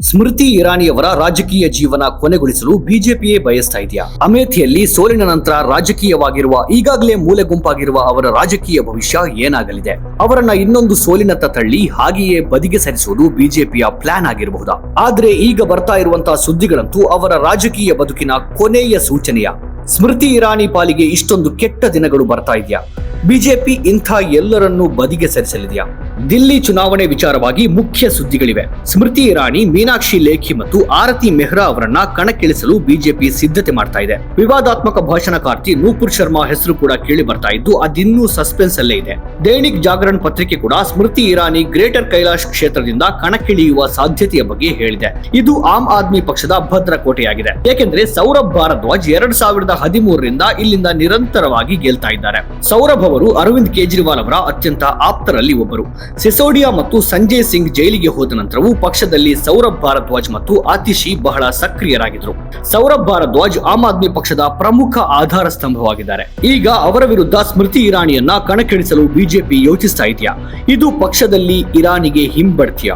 ಸ್ಮೃತಿ ಇರಾನಿಯವರ ರಾಜಕೀಯ ಜೀವನ ಕೊನೆಗೊಳಿಸಲು ಬಿಜೆಪಿಯೇ ಬಯಸ್ತಾ ಇದೆಯಾ? ಅಮೇಥಿಯಲ್ಲಿ ಸೋಲಿನ ನಂತರ ರಾಜಕೀಯವಾಗಿರುವ, ಈಗಾಗಲೇ ಮೂಲೆ ಗುಂಪಾಗಿರುವ ಅವರ ರಾಜಕೀಯ ಭವಿಷ್ಯ ಏನಾಗಲಿದೆ? ಅವರನ್ನ ಇನ್ನೊಂದು ಸೋಲಿನತ್ತ ತಳ್ಳಿ ಹಾಗೆಯೇ ಬದಿಗೆ ಸರಿಸುವುದು ಬಿಜೆಪಿಯ ಪ್ಲಾನ್ ಆಗಿರಬಹುದಾ? ಆದ್ರೆ ಈಗ ಬರ್ತಾ ಇರುವಂತಹ ಸುದ್ದಿಗಳಂತೂ ಅವರ ರಾಜಕೀಯ ಬದುಕಿನ ಕೊನೆಯ ಸೂಚನೆಯ? ಸ್ಮೃತಿ ಇರಾನಿ ಪಾಲಿಗೆ ಇಷ್ಟೊಂದು ಕೆಟ್ಟ ದಿನಗಳು ಬರ್ತಾ ಇದೆಯಾ? ಬಿಜೆಪಿ ಇಂಥ ಎಲ್ಲರನ್ನೂ ಬದಿಗೆ ಸರಿಸಲಿದೆಯಾ? ದಿಲ್ಲಿ ಚುನಾವಣೆ ವಿಚಾರವಾಗಿ ಮುಖ್ಯ ಸುದ್ದಿಗಳಿವೆ. ಸ್ಮೃತಿ ಇರಾನಿ, ಮೀನಾಕ್ಷಿ ಲೇಖಿ ಮತ್ತು ಆರತಿ ಮೆಹ್ರಾ ಅವರನ್ನ ಕಣಕ್ಕಿಳಿಸಲು ಬಿಜೆಪಿ ಸಿದ್ಧತೆ ಮಾಡ್ತಾ ಇದೆ. ವಿವಾದಾತ್ಮಕ ಭಾಷಣಕಾರ್ತಿ ನೂಪುರ್ ಶರ್ಮಾ ಹೆಸರು ಕೂಡ ಕೇಳಿ ಬರ್ತಾ ಇದ್ದು, ಅದಿನ್ನೂ ಸಸ್ಪೆನ್ಸ್ ಅಲ್ಲೇ ಇದೆ. ದೈನಿಕ್ ಜಾಗರಣ್ ಪತ್ರಿಕೆ ಕೂಡ ಸ್ಮೃತಿ ಇರಾನಿ, ಗ್ರೇಟರ್ ಕೈಲಾಶ್ ಕ್ಷೇತ್ರದಿಂದ ಕಣಕ್ಕಿಳಿಯುವ ಸಾಧ್ಯತೆಯ ಬಗ್ಗೆ ಹೇಳಿದೆ. ಇದು ಆಮ್ ಆದ್ಮಿ ಪಕ್ಷದ ಭದ್ರ ಕೋಟೆಯಾಗಿದೆ. ಏಕೆಂದ್ರೆ ಸೌರಭ್ ಭಾರದ್ವಾಜ್ ಎರಡ್ ಸಾವಿರದ ಹದಿಮೂರರಿಂದ ಇಲ್ಲಿಂದ ನಿರಂತರವಾಗಿ ಗೆಲ್ತಾ ಇದ್ದಾರೆ. ಸೌರಭ್ ಅವರು ಅರವಿಂದ್ ಕೇಜ್ರಿವಾಲ್ ಅವರ ಅತ್ಯಂತ ಆಪ್ತರಲ್ಲಿ ಒಬ್ಬರು. ಸಿಸೋಡಿಯಾ ಮತ್ತು ಸಂಜಯ್ ಸಿಂಗ್ ಜೈಲಿಗೆ ಹೋದ ನಂತರವೂ ಪಕ್ಷದಲ್ಲಿ ಸೌರಭ್ ಭಾರದ್ವಾಜ್ ಮತ್ತು ಆತಿಶಿ ಬಹಳ ಸಕ್ರಿಯರಾಗಿದ್ರು ಸೌರಭ್ ಭಾರದ್ವಾಜ್ ಆಮ್ ಆದ್ಮಿ ಪಕ್ಷದ ಪ್ರಮುಖ ಆಧಾರ ಸ್ತಂಭವಾಗಿದ್ದಾರೆ. ಈಗ ಅವರ ವಿರುದ್ಧ ಸ್ಮೃತಿ ಇರಾನಿಯನ್ನ ಕಣಕ್ಕಿಳಿಸಲು ಬಿಜೆಪಿ ಯೋಚಿಸ್ತಾ ಇದೆಯಾ? ಇದು ಪಕ್ಷದಲ್ಲಿ ಇರಾನಿಗೆ ಹಿಂಬಡ್ತಿಯ?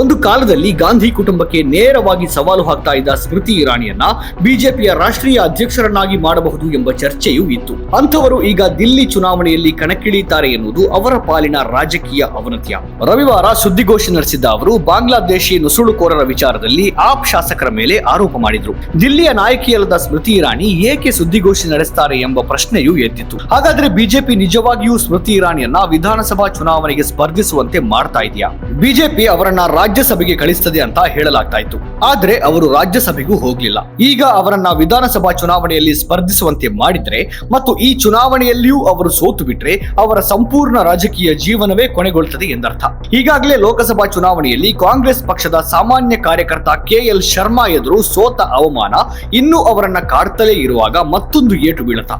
ಒಂದು ಕಾಲದಲ್ಲಿ ಗಾಂಧಿ ಕುಟುಂಬಕ್ಕೆ ನೇರವಾಗಿ ಸವಾಲು ಹಾಕ್ತಾ ಇದ್ದ ಸ್ಮೃತಿ ಇರಾನಿಯನ್ನ ಬಿಜೆಪಿಯ ರಾಷ್ಟ್ರೀಯ ಅಧ್ಯಕ್ಷರನ್ನಾಗಿ ಮಾಡಬಹುದು ಎಂಬ ಚರ್ಚೆಯೂ ಇತ್ತು. ಅಂಥವರು ಈಗ ದಿಲ್ಲಿ ಚುನಾವಣೆಯಲ್ಲಿ ಕಣಕ್ಕಿಳಿಯುತ್ತಾರೆ ಎನ್ನುವುದು ಅವರ ಪಾಲಿನ ರಾಜಕೀಯ ಅವನತಿಯ. ರವಿವಾರ ಸುದ್ದಿಗೋಷ್ಠಿ ನಡೆಸಿದ್ದ ಅವರು, ಬಾಂಗ್ಲಾದೇಶಿ ನುಸುಳುಕೋರರ ವಿಚಾರದಲ್ಲಿ ಆಪ್ ಶಾಸಕರ ಮೇಲೆ ಆರೋಪ ಮಾಡಿದ್ರು. ದಿಲ್ಲಿಯ ನಾಯಕಿಯಲ್ಲದ ಸ್ಮೃತಿ ಇರಾನಿ ಏಕೆ ಸುದ್ದಿಗೋಷ್ಠಿ ನಡೆಸುತ್ತಾರೆ ಎಂಬ ಪ್ರಶ್ನೆಯೂ ಎದ್ದಿತ್ತು. ಹಾಗಾದ್ರೆ ಬಿಜೆಪಿ ನಿಜವಾಗಿಯೂ ಸ್ಮೃತಿ ಇರಾನಿಯನ್ನ ವಿಧಾನಸಭಾ ಚುನಾವಣೆಗೆ ಸ್ಪರ್ಧಿಸುವಂತೆ ಮಾಡ್ತಾ ಇದೆಯಾ? ಬಿಜೆಪಿ ಅವರನ್ನ ರಾಜ್ಯಸಭೆಗೆ ಕಳಿಸ್ತದೆ ಅಂತ ಹೇಳಲಾಗ್ತಾ ಇತ್ತು. ಆದ್ರೆ ಅವರು ರಾಜ್ಯಸಭೆಗೂ ಹೋಗ್ಲಿಲ್ಲ. ಈಗ ಅವರನ್ನ ವಿಧಾನಸಭಾ ಚುನಾವಣೆಯಲ್ಲಿ ಸ್ಪರ್ಧಿಸುವಂತೆ ಮಾಡಿದ್ರೆ ಮತ್ತು ಈ ಚುನಾವಣೆಯಲ್ಲಿಯೂ ಅವರು ಸೋತು ಬಿಟ್ರೆ ಅವರ ಸಂಪೂರ್ಣ ರಾಜಕೀಯ ಜೀವನವೇ ಕೊನೆಗೊಳ್ಳುತ್ತದೆ ಎಂದರ್ಥ. ಈಗಾಗಲೇ ಲೋಕಸಭಾ ಚುನಾವಣೆಯಲ್ಲಿ ಕಾಂಗ್ರೆಸ್ ಪಕ್ಷದ ಸಾಮಾನ್ಯ ಕಾರ್ಯಕರ್ತ ಕೆಎಲ್ ಶರ್ಮಾ ಎದುರು ಸೋತ ಅವಮಾನ ಇನ್ನೂ ಅವರನ್ನ ಕಾಡ್ತಲೇ ಇರುವಾಗ ಮತ್ತೊಂದು ಏಟು ಬೀಳತ.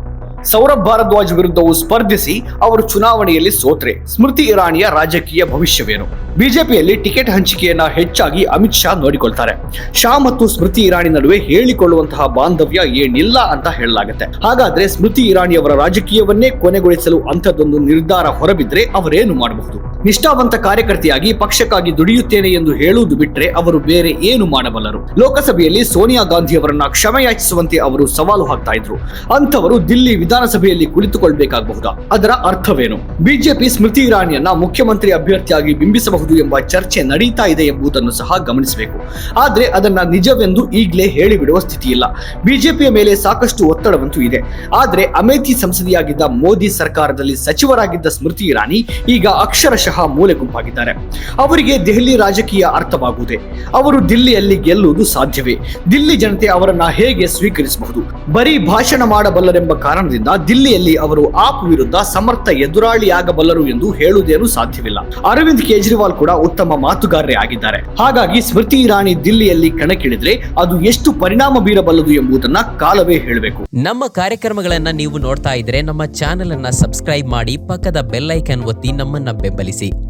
ಸೌರಭ್ ಭಾರದ್ವಾಜ್ ವಿರುದ್ಧವೂ ಸ್ಪರ್ಧಿಸಿ ಅವರು ಚುನಾವಣೆಯಲ್ಲಿ ಸೋತ್ರೆ. ಸ್ಮೃತಿ ಇರಾನಿಯ ರಾಜಕೀಯ ಭವಿಷ್ಯವೇನು? ಬಿಜೆಪಿಯಲ್ಲಿ ಟಿಕೆಟ್ ಹಂಚಿಕೆಯನ್ನ ಹೆಚ್ಚಾಗಿ ಅಮಿತ್ ಶಾ ನೋಡಿಕೊಳ್ತಾರೆ. ಶಾ ಮತ್ತು ಸ್ಮೃತಿ ಇರಾನಿ ನಡುವೆ ಹೇಳಿಕೊಳ್ಳುವಂತಹ ಬಾಂಧವ್ಯ ಏನಿಲ್ಲ ಅಂತ ಹೇಳಲಾಗುತ್ತೆ. ಹಾಗಾದ್ರೆ ಸ್ಮೃತಿ ಇರಾನಿ ಅವರ ರಾಜಕೀಯವನ್ನೇ ಕೊನೆಗೊಳಿಸಲು ಅಂಥದ್ದೊಂದು ನಿರ್ಧಾರ ಹೊರಬಿದ್ರೆ ಅವರೇನು ಮಾಡಬಹುದು? ನಿಷ್ಠಾವಂತ ಕಾರ್ಯಕರ್ತೆಯಾಗಿ ಪಕ್ಷಕ್ಕಾಗಿ ದುಡಿಯುತ್ತೇನೆ ಎಂದು ಹೇಳುವುದು ಬಿಟ್ಟರೆ ಅವರು ಬೇರೆ ಏನು ಮಾಡಬಲ್ಲರು? ಲೋಕಸಭೆಯಲ್ಲಿ ಸೋನಿಯಾ ಗಾಂಧಿ ಅವರನ್ನ ಕ್ಷಮೆಯಾಚಿಸುವಂತೆ ಅವರು ಸವಾಲು ಹಾಕ್ತಾ ಇದ್ರು. ಅಂತವರು ದಿಲ್ಲಿ ವಿಧಾನಸಭೆಯಲ್ಲಿ ಕುಳಿತುಕೊಳ್ಬೇಕಾಗಬಹುದಾ? ಅದರ ಅರ್ಥವೇನು? ಬಿಜೆಪಿ ಸ್ಮೃತಿ ಇರಾನಿಯನ್ನ ಮುಖ್ಯಮಂತ್ರಿ ಅಭ್ಯರ್ಥಿಯಾಗಿ ಬಿಂಬಿಸಬಹುದು ಎಂಬ ಚರ್ಚೆ ನಡೀತಾ ಇದೆ ಎಂಬುದನ್ನು ಸಹ ಗಮನಿಸಬೇಕು. ಆದರೆ ಅದನ್ನ ನಿಜವೆಂದು ಈಗಲೇ ಹೇಳಿಬಿಡುವ ಸ್ಥಿತಿ ಇಲ್ಲ ಬಿಜೆಪಿಯ ಮೇಲೆ ಸಾಕಷ್ಟು ಒತ್ತಡವಂತೂ ಇದೆ. ಆದರೆ ಅಮೇಥಿ ಸಂಸದಿಯಾಗಿದ್ದ ಮೋದಿ ಸರ್ಕಾರದಲ್ಲಿ ಸಚಿವರಾಗಿದ್ದ ಸ್ಮೃತಿ ಇರಾನಿ ಈಗ ಅಕ್ಷರಶಃ ಮೂಲೆ ಗುಂಪಾಗಿದ್ದಾರೆ. ಅವರಿಗೆ ದೆಹಲಿ ರಾಜಕೀಯ ಅರ್ಥವಾಗುವುದೇ? ಅವರು ದಿಲ್ಲಿಯಲ್ಲಿ ಗೆಲ್ಲುವುದು ಸಾಧ್ಯವೇ? ದಿಲ್ಲಿ ಜನತೆ ಅವರನ್ನ ಹೇಗೆ ಸ್ವೀಕರಿಸಬಹುದು? ಬರೀ ಭಾಷಣ ಮಾಡಬಲ್ಲರೆಂಬ ಕಾರಣದಿಂದ ದಿಲ್ಲಿಯಲ್ಲಿ ಅವರು ಆಪ್ ವಿರುದ್ಧ ಸಮರ್ಥ ಎದುರಾಳಿಯಾಗಬಲ್ಲರು ಎಂದು ಹೇಳುವುದೇನು ಸಾಧ್ಯವಿಲ್ಲ. ಅರವಿಂದ್ ಕೇಜ್ರಿವಾಲ್ ಕೂಡ ಉತ್ತಮ ಮಾತುಗಾರರೇ ಆಗಿದ್ದಾರೆ. ಹಾಗಾಗಿ ಸ್ಮೃತಿ ಇರಾನಿ ದಿಲ್ಲಿಯಲ್ಲಿ ಕಣಕ್ಕಿಳಿದ್ರೆ ಅದು ಎಷ್ಟು ಪರಿಣಾಮ ಬೀರಬಲ್ಲದು ಎಂಬುದನ್ನ ಕಾಲವೇ ಹೇಳಬೇಕು. ನಮ್ಮ ಕಾರ್ಯಕ್ರಮಗಳನ್ನ ನೀವು ನೋಡ್ತಾ ಇದ್ರೆ ನಮ್ಮ ಚಾನೆಲ್ ಅನ್ನ ಸಬ್ಸ್ಕ್ರೈಬ್ ಮಾಡಿ ಪಕ್ಕದ ಬೆಲ್ ಐಕನ್ ಒತ್ತಿ ನಮ್ಮನ್ನ ಬೆಂಬಲಿಸಿ.